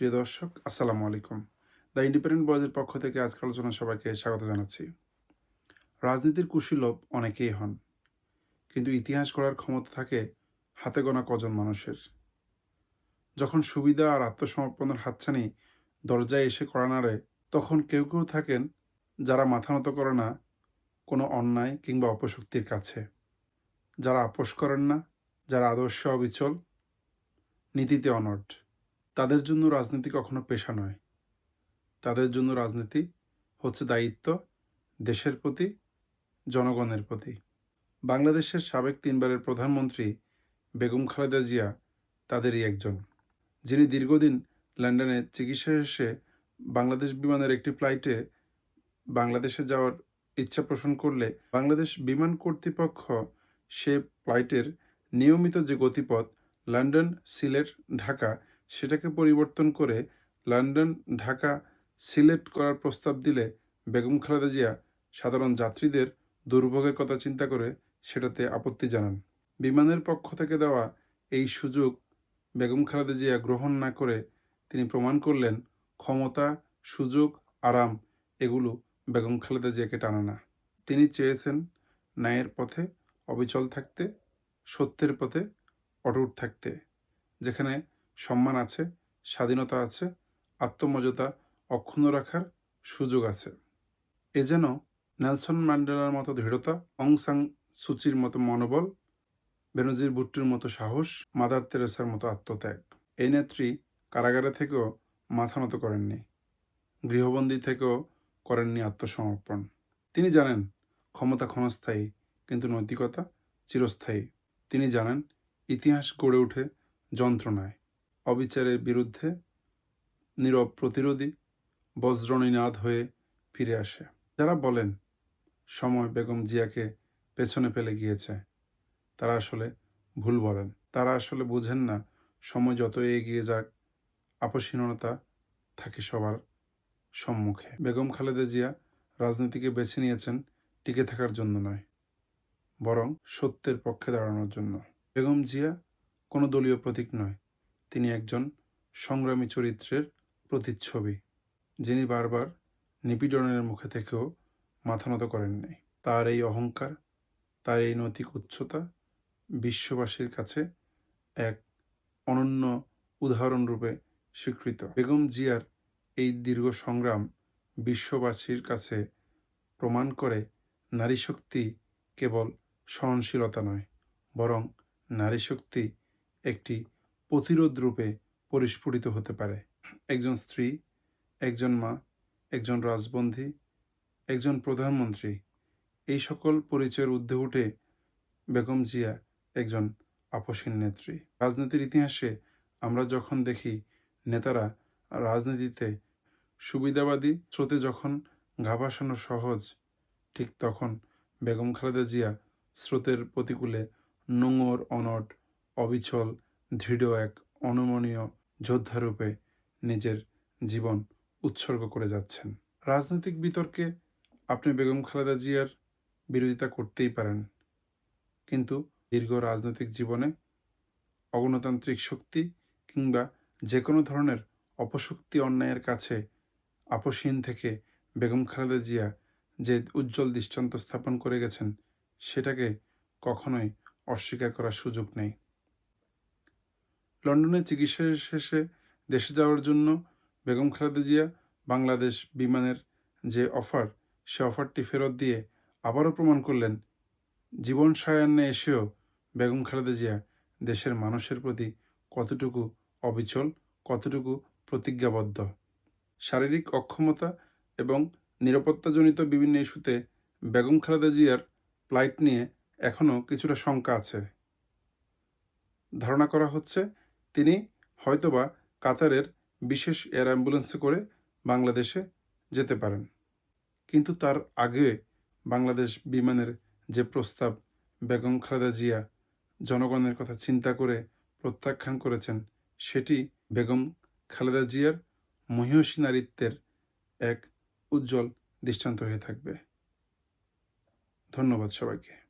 প্রিয় দর্শক, আসসালামু আলাইকুম। দ্য ইন্ডিপেন্ডেন্ট বয়েজের পক্ষ থেকে আজকের আলোচনা সবাইকে স্বাগত জানাচ্ছি। রাজনীতির কুশীলভ অনেকেই হন, কিন্তু ইতিহাস গড়ার ক্ষমতা থাকে হাতে গোনা কজন মানুষের। যখন সুবিধা আর আত্মসমর্পণের হাতছানি দরজায় এসে করা নাড়ে, তখন কেউ কেউ থাকেন যারা মাথা নত করে না, কোনো অন্যায় কিংবা অপশক্তির কাছে। যারা আপোষ করেন না, যারা আদর্শে অবিচল, নীতিতে অনট তাদের জন্য রাজনীতি কখনো পেশা নয়। তাদের জন্য রাজনীতি হচ্ছে দায়িত্ব দেশের প্রতি, জনগণের প্রতি। বাংলাদেশের সাবেক তিনবারের প্রধানমন্ত্রী বেগম খালেদা জিয়া তাদেরই একজন, যিনি দীর্ঘদিন লন্ডনে চিকিৎসা শেষে বাংলাদেশ বিমানের একটি ফ্লাইটে বাংলাদেশে যাওয়ার ইচ্ছা পোষণ করলে বাংলাদেশ বিমান কর্তৃপক্ষ সে ফ্লাইটের নিয়মিত যে গতিপথ লন্ডন, সিলেট, ঢাকা সেটাকে পরিবর্তন করে লন্ডন, ঢাকা সিলেক্ট করার প্রস্তাব দিলে বেগম খালেদা জিয়া সাধারণ যাত্রীদের দুর্ভোগের কথা চিন্তা করে সেটাতে আপত্তি জানান। বিমানের পক্ষ থেকে দেওয়া এই সুযোগ বেগম খালেদা জিয়া গ্রহণ না করে তিনি প্রমাণ করলেন ক্ষমতা, সুযোগ, আরাম এগুলো বেগম খালেদা জিয়াকে টানে না। তিনি চেয়েছেন ন্যায়ের পথে, অবিচল থাকতে, সত্যের পথে, অটুট থাকতে, যেখানে সম্মান আছে, স্বাধীনতা আছে, আত্মমর্যাদা অক্ষুণ্ণ রাখার সুযোগ আছে। এ যেন নেলসন ম্যান্ডেলার মতো দৃঢ়তা, অং সাং সুচির মতো মনোবল, বেনজির ভুট্টোর মতো সাহস, মাদার তেরেসার মতো আত্মত্যাগ। এই নেত্রী কারাগারে থেকেও মাথা নত করেননি, গৃহবন্দী থেকেও করেননি আত্মসমর্পণ। তিনি জানেন ক্ষমতা ক্ষণস্থায়ী, কিন্তু নৈতিকতা চিরস্থায়ী। তিনি জানেন ইতিহাস গড়ে ওঠে যন্ত্রণায়। অবিচারের বিরুদ্ধে নীরব প্রতিরোধী বজ্রনীনাদ হয়ে ফিরে আসে। যারা বলেন, সময় বেগম জিয়াকে পেছনে ফেলে গিয়েছে, তারা আসলে ভুল বলেন। তারা আসলে বুঝেন না, সময় যত এগিয়ে যাক, আপসীনতা থাকে সবার সম্মুখে। বেগম খালেদা জিয়া রাজনীতিকে বেছে নিয়েছেন টিকে থাকার জন্য নয়, বরং সত্যের পক্ষে দাঁড়ানোর জন্য। বেগম জিয়া কোনো দলীয় প্রতীক নয় তিনি একজন সংগ্রামী চরিত্রের প্রতিচ্ছবি, যিনি বারবার নিপীড়নের মুখে থেকেও মাথা নত করেননি তার এই অহংকার, তার এই নৈতিক উচ্চতা বিশ্ববাসীর কাছে এক অনন্য উদাহরণ রূপে স্বীকৃত। বেগম জিয়ার এই দীর্ঘ সংগ্রাম বিশ্ববাসীর কাছে প্রমাণ করে নারী শক্তি কেবল সহনশীলতা নয়, বরং নারী শক্তি একটি প্রতিরোধ রূপে পরিস্ফুটিত হতে পারে। একজন স্ত্রী, একজন মা, একজন রাজবন্ধী একজন প্রধানমন্ত্রী, এই সকল পরিচয়ের ঊর্ধ্বে উঠে বেগম জিয়া একজন আপসীন নেত্রী। রাজনীতির ইতিহাসে আমরা যখন দেখি, নেতারা রাজনীতিতে সুবিধাবাদী, স্রোতে যখন ঘা ভাসানো সহজ, ঠিক তখন বেগম খালেদা জিয়া স্রোতের প্রতিকূলে নোংর অনট, অবিচল দৃঢ় এক অনুমনীয় যোদ্ধারূপে নিজের জীবন উৎসর্গ করে যাচ্ছেন। রাজনৈতিক বিতর্কে আপনি বেগম খালেদা জিয়ার বিরোধিতা করতেই পারেন, কিন্তু দীর্ঘ রাজনৈতিক জীবনে অগণতান্ত্রিক শক্তি কিংবা যে কোনো ধরনের অপশক্তি অন্যায়ের কাছে আপসীন থেকে বেগম খালেদা জিয়া যে উজ্জ্বল দৃষ্টান্ত স্থাপন করে গেছেন, সেটাকে কখনোই অস্বীকার করার সুযোগ নেই। লন্ডনে চিকিৎসা শেষে দেশে যাওয়ার জন্য বেগম খালেদা জিয়া বাংলাদেশ বিমানের যে অফার, সে অফারটি ফেরত দিয়ে আবারও প্রমাণ করলেন, জীবন সায়ান্নে এসেও বেগম খালেদা জিয়া দেশের মানুষের প্রতি কতটুকু অবিচল, কতটুকু প্রতিজ্ঞাবদ্ধ। শারীরিক অক্ষমতা এবং নিরাপত্তাজনিত বিভিন্ন ইস্যুতে বেগম খালেদা জিয়ার ফ্লাইট নিয়ে এখনও কিছুটা শঙ্কা আছে। ধারণা করা হচ্ছে তিনি হয়তোবা কাতারের বিশেষ এয়ার অ্যাম্বুলেন্সে করে বাংলাদেশে যেতে পারেন। কিন্তু তার আগে বাংলাদেশ বিমানের যে প্রস্তাব, বেগম খালেদা জিয়া জনগণের কথা চিন্তা করে প্রত্যাখ্যান করেছেন, সেটি বেগম খালেদা জিয়ার মহিষী নারীত্বের এক উজ্জ্বল দৃষ্টান্ত হয়ে থাকবে। ধন্যবাদ সবাইকে।